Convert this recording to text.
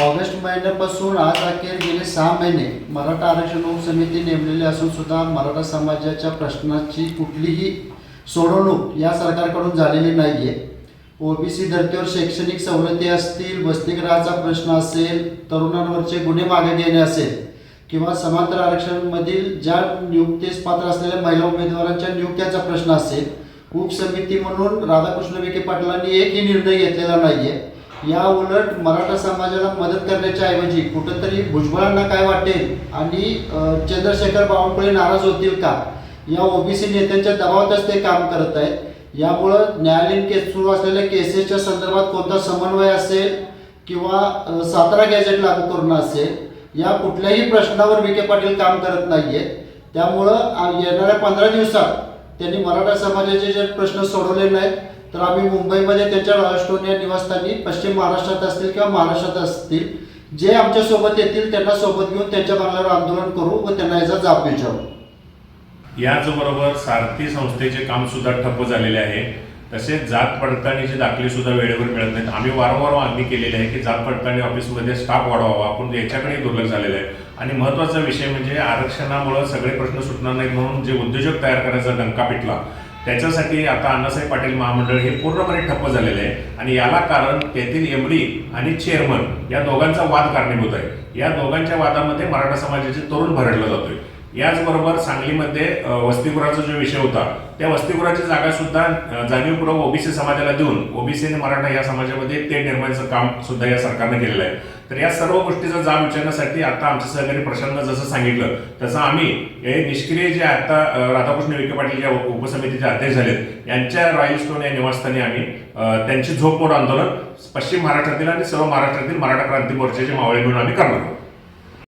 August महिन्यापासून आज अखेर गेले सहा महिने. मराठा आरक्षण उपसमिती नेमलेली असून सुद्धा मराठा समाजाच्या प्रश्नाची कुठलीही सोडवणूक या सरकारकडून झालेली नाही आहे ओबीसी धर्तीवर शैक्षणिक सवलती असतील वसतिगृहाचा प्रश्न असेल तरुणांवरचे गुन्हे मागे घेणे असेल किंवा समांतर आरक्षणमधील ज्या नियुक्तीस पात्र असलेल्या महिला उमेदवारांच्या नियुक्त्याचा प्रश्न असेल उपसमिती म्हणून राधाकृष्ण विखे पाटलांनी एकही निर्णय घेतलेला आहे या उलट मराठा समाजाला मदत करण्याच्या ऐवजी कुठंतरी भुजबळांना काय वाटेल आणि चंद्रशेखर बावनकुळे नाराज होतील का? या ओबीसी नेत्यांच्या दबावातच ते काम करत आहेत. यामुळं न्यायालयीन केस सुरू असलेल्या केसेसच्या संदर्भात कोणता समन्वय असेल किंवा सातारा गॅजेट लागू करणं असेल या कुठल्याही प्रश्नावर विखे पाटील काम करत नाही आहे त्यामुळं येणाऱ्या पंधरा दिवसात त्यांनी मराठा समाजाचे जे प्रश्न सोडवले नाहीत तर आम्ही मुंबईमध्ये त्यांच्या राष्ट्रोन निवासस्थानी पश्चिम महाराष्ट्रात असतील किंवा महाराष्ट्रात असतील जे आमच्यासोबत येतील त्यांना सोबत घेऊन त्यांच्या बांगल्यावर आंदोलन करू व त्यांना याचा जाब विचारू. याचबरोबर सारथी संस्थेचे काम सुद्धा ठप्प झालेले आहे. तसेच जात पडताळणीचे दाखले सुद्धा वेळेवर मिळत नाहीत. आम्ही वारंवार मागणी केलेली आहे की जात पडताळणी ऑफिसमध्ये स्टाफ वाढवावा. आपण याच्याकडे दुर्लक्ष झालेलं आहे. आणि महत्त्वाचा विषय म्हणजे आरक्षणामुळे सगळे प्रश्न सुटणार नाहीत म्हणून जे उद्योजक तयार करायचा डंका पिटला त्याच्यासाठी आता अण्णासाहेब पाटील महामंडळ हे पूर्णपणे ठप्प झालेलं आहे. आणि याला कारण तेथील एमडी आणि चेअरमन या दोघांचा वाद कारणीभूत आहे. या दोघांच्या वादामध्ये मराठा समाजाचे तरुण भरडला जातोय. याचबरोबर सांगलीमध्ये वसतिगृहाचा जो विषय होता त्या वसतिगृहाची जागा सुद्धा जाणीवपूर्वक ओबीसी समाजाला देऊन ओबीसी आणि मराठा या समाजामध्ये ते निर्माणाचं काम सुद्धा या सरकारने केलेलं आहे. तर या सर्व गोष्टीचा जाब विचारण्यासाठी आता आमचे सहकारी प्रशांत जसं सांगितलं तसं आम्ही हे निष्क्रिय जे आता राधाकृष्ण विखे पाटील या उपसमितीचे अध्यक्ष झालेत यांच्या रॉयल स्टोन या निवासस्थानी आम्ही त्यांची झोपमोड आंदोलन पश्चिम महाराष्ट्रातील आणि सर्व महाराष्ट्रातील मराठा क्रांती मोर्चाचे मावळे म्हणून आम्ही करणार आहोत.